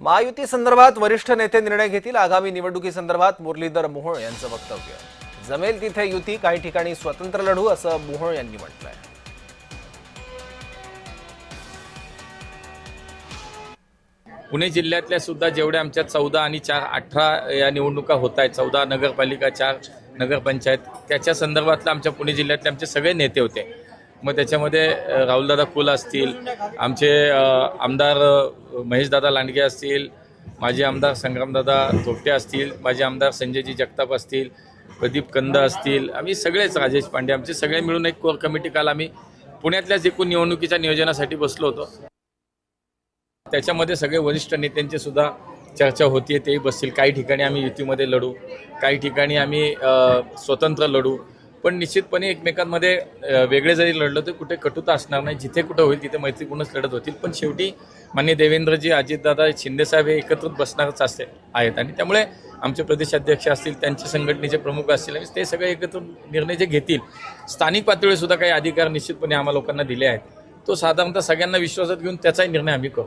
महायुती संदर्भात वरिष्ठ नेते निर्णय घेतील. आगामी निवडणुकीसंदर्भात मुरलीधर मोहोळ यांचं वक्तव्य. जमेल तिथे युती काही ठिकाणी स्वतंत्र लढू असं मोहोळ यांनी म्हटलंय. पुणे जिल्ह्यातल्या सुद्धा जेवढ्या आमच्या चौदा आणि चार अठरा या निवडणुका होत आहेत चौदा नगरपालिका चार नगरपंचायत त्याच्या संदर्भातलं आमच्या पुणे जिल्ह्यातले आमचे सगळे नेते होते. मग त्याच्यामध्ये राहुलदादा कुल असतील आमचे आमदार महेशदादा लांडगे असतील माझे आमदार संग्रामदादा थोपटे असतील माझे आमदार संजयजी जगताप असतील प्रदीप कंद असतील आम्ही सगळेच राजेश पांडे आमचे सगळे मिळून एक कोर कमिटी काल आम्ही पुण्यातल्याच एकूण निवडणुकीच्या नियोजनासाठी बसलो होतो. त्याच्यामध्ये सगळे वरिष्ठ नेत्यांची सुद्धा चर्चा होतीये तेही बसतील. काही ठिकाणी आम्ही युतीमध्ये लढू काही ठिकाणी आम्ही स्वतंत्र लढू. पण निश्चितपणे एकमेकांमध्ये वेगळे जरी लढलं तर कुठे कटुता असणार नाही. जिथे कुठं होईल तिथे मैत्रीपूर्णच लढत होतील. पण शेवटी मान्य देवेंद्रजी अजितदादा शिंदेसाहेब हे एकत्रित बसणारच असते आहेत. आणि त्यामुळे आमचे प्रदेशाध्यक्ष असतील त्यांचे संघटनेचे प्रमुख असतील आणि ते सगळे एकत्र निर्णय जे घेतील स्थानिक पातळीवर सुद्धा काही अधिकार निश्चितपणे आम्हा लोकांना दिले आहेत. तो साधारणतः सगळ्यांना विश्वासात घेऊन त्याचाही निर्णय आम्ही करू.